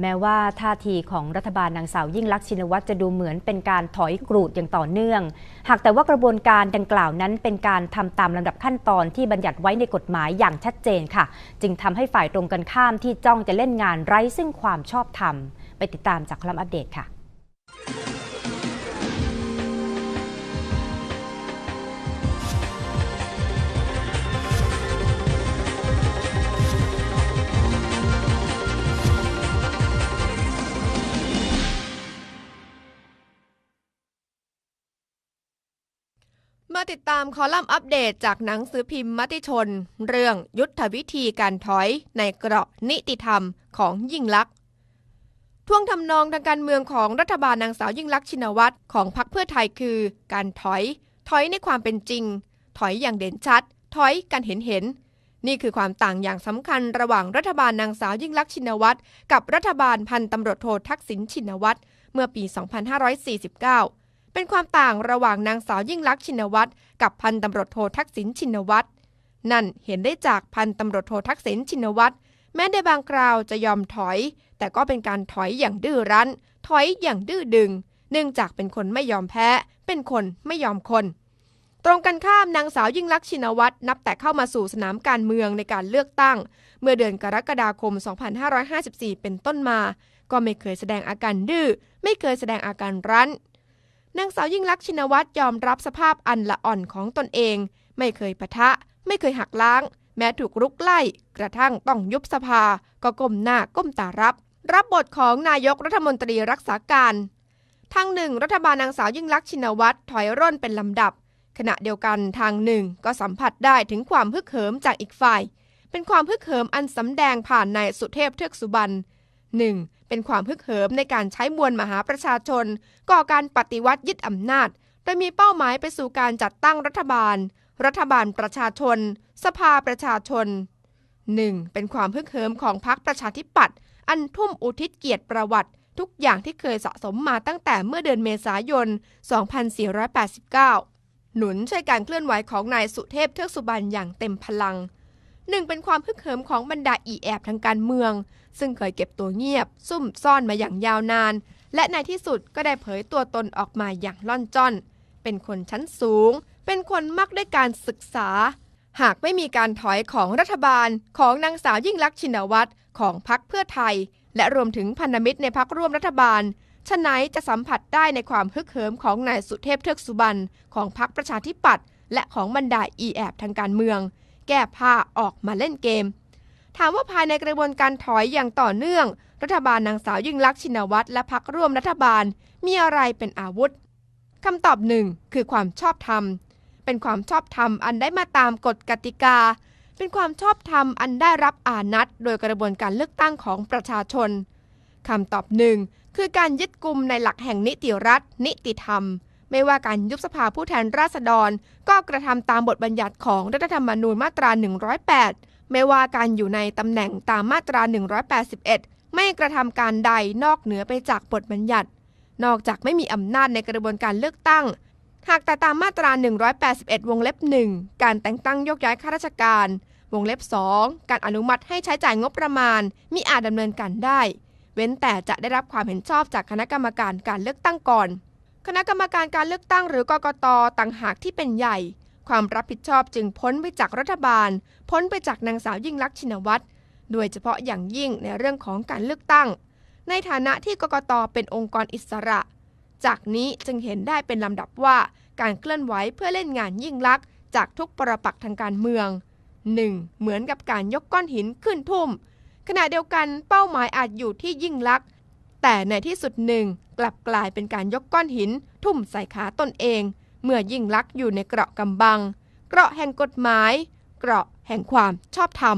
แม้ว่าท่าทีของรัฐบาลนางสาวยิ่งลักษณ์ชินวัตรจะดูเหมือนเป็นการถอยกรูดอย่างต่อเนื่อง หากแต่ว่ากระบวนการดังกล่าวนั้นเป็นการทำตามลำดับขั้นตอนที่บัญญัติไว้ในกฎหมายอย่างชัดเจนค่ะ จึงทำให้ฝ่ายตรงกันข้ามที่จ้องจะเล่นงานไร้ซึ่งความชอบธรรม ไปติดตามจากคลัมอัปเดตค่ะ มาติดตามคอลัมน์อัปเดตจากหนังสือพิมพ์มติชน เรื่องยุทธวิธีการถอยในเกราะนิติธรรมของยิ่งลักษณ์ท่วงทำนองทางการเมืองของรัฐบาลนางสาวยิ่งลักษณ์ชินวัตรของพรรคเพื่อไทยคือ การถอย ถอยในความเป็นจริง ถอยอย่างเด่นชัด ถอยกันเห็นเห็น นี่คือความต่างอย่างสำคัญระหว่างรัฐบาลนางสาวยิ่งลักษณ์ชินวัตรกับรัฐบาลพันตำรวจโททักษิณชินวัตรเมื่อปี 2549 เป็นความต่างระหว่างนางสาวยิ่งลักษณ์ชินวัตรกับพันตำรวจโททักษิณชินวัตรนั่นเห็นได้จากพันตำรวจโททักษิณชินวัตรแม้ในบางคราวจะยอมถอย แต่ก็เป็นการถอยอย่างดื้อรั้น ถอยอย่างดื้อดึง เนื่องจากเป็นคนไม่ยอมแพ้ เป็นคนไม่ยอมคน ตรงกันข้ามนางสาวยิ่งลักษณ์ชินวัตรนับแต่เข้ามาสู่สนามการเมืองในการเลือกตั้ง เมื่อเดือนกรกฎาคม 2554 เป็นต้นมา ก็ไม่เคยแสดงอาการดื้อ ไม่เคยแสดงอาการรั้น นางสาวยิ่งลักษณ์ชินวัตรยอมรับสภาพอันละอ่อนของตนเอง ไม่เคยปะทะ ไม่เคยหักล้าง แม้ถูกรุกไล่ กระทั่งต้องยุบสภา ก็ก้มหน้าก้มตารับ รับบทของนายกรัฐมนตรีรักษาการทางหนึ่งรัฐบาลนางสาวยิ่งลักษณ์ชินวัตรถอยร่นเป็นลำดับ ขณะเดียวกันทางหนึ่งก็สัมผัสได้ถึงความฮึกเหิมจากอีกฝ่าย เป็นความฮึกเหิมอันสำแดงผ่านนายสุเทพเทือกสุบรรณ หนึ่งเป็นความฮึกเหิมในการใช้มวลมหาประชาชน ก่อการปฏิวัติยึดอำนาจ โดยมีเป้าหมายไปสู่การจัดตั้งรัฐบาล รัฐบาลประชาชน สภาประชาชน 1. เป็นความฮึกเหิมของพรรคประชาธิปัตย์อันทุ่มอุทิศเกียรติประวัติ ทุกอย่างที่เคยสะสมมาตั้งแต่เมื่อเดือนเมษายน 2489 หนุนช่วยการเคลื่อนไหวของนายสุเทพเทือกสุบรรณอย่างเต็มพลัง หนึ่งเป็นความฮึกเหิมของบรรดาอีแอบทางการเมือง ซึ่งเคยเก็บตัวเงียบ ซุ่มซ่อนมาอย่างยาวนาน และในที่สุดก็ได้เผยตัวตนออกมาอย่างล่อนจ้อน เป็นคนชั้นสูง เป็นคนมักด้วยการศึกษา หากไม่มีการถอยของรัฐบาลของนางสาวยิ่งลักษณ์ชินวัตรของพรรคเพื่อไทย และรวมถึงพันธมิตรในพรรคร่วมรัฐบาลฉะไหนจะสัมผัสได้ในความฮึกเหิมของนายสุเทพเทือกสุบรรณของพรรคประชาธิปัตย์และของบรรดาอีแอบทางการเมือง แก้ผ้าออกมาเล่นเกม ถามว่าภายในกระบวนการถอยอย่างต่อเนื่อง รัฐบาลนางสาวยิ่งลักษณ์ชินวัตรและพรรคร่วมรัฐบาลมีอะไรเป็นอาวุธคำตอบหนึ่งคือความชอบธรรม เป็นความชอบธรรมอันได้มาตามกฎกติกา เป็นความชอบธรรมอันได้รับอานัดโดยกระบวนการเลือกตั้งของประชาชนคำตอบหนึ่งคือการยึดกลุ่มในหลักแห่งนิติรัฐ นิติธรรม ไม่ว่าการยุบสภาผู้แทนราษฎร ก็กระทำตามบทบัญญัติของรัฐธรรมนูญมาตรา 108 ไม่ว่าการอยู่ในตำแหน่งตามมาตรา 181 ไม่กระทำการใดนอกเหนือไปจากบทบัญญัติ นอกจากไม่มีอำนาจในกระบวนการเลือกตั้ง หากแต่ตามมาตรา 181 วงเล็บ 1 การแต่งตั้งยกย้ายข้าราชการ วงเล็บ 2 การอนุมัติให้ใช้จ่ายงบประมาณมิอาจดำเนินการได้ เว้นแต่จะได้รับความเห็นชอบจากคณะกรรมการการเลือกตั้งก่อน คณะกรรมการการเลือกตั้งหรือกกตต่างหากที่เป็นใหญ่ ความรับผิดชอบจึงพ้นไปจากรัฐบาล พ้นไปจากนางสาวยิ่งลักษณ์ชินวัตรโดยเฉพาะอย่างยิ่งในเรื่องของการเลือกตั้ง ในฐานะที่กกตเป็นองค์กรอิสระ จากนี้จึงเห็นได้เป็นลำดับว่าการเคลื่อนไหวเพื่อเล่นงานยิ่งลักษณ์จากทุกปรปักษ์ทางการเมือง 1. เหมือนกับการยกก้อนหินขึ้นทุ่ม ขณะเดียวกันเป้าหมายอาจอยู่ที่ยิ่งลักษณ์ แต่ในที่สุดหนึ่งกลับกลายเป็นการยกก้อนหิน ทุ่มใส่ขาตนเอง เมื่อยิ่งลักษณ์อยู่ในเกราะกำบัง เกราะแห่งกฎหมาย เกราะแห่งความชอบธรรม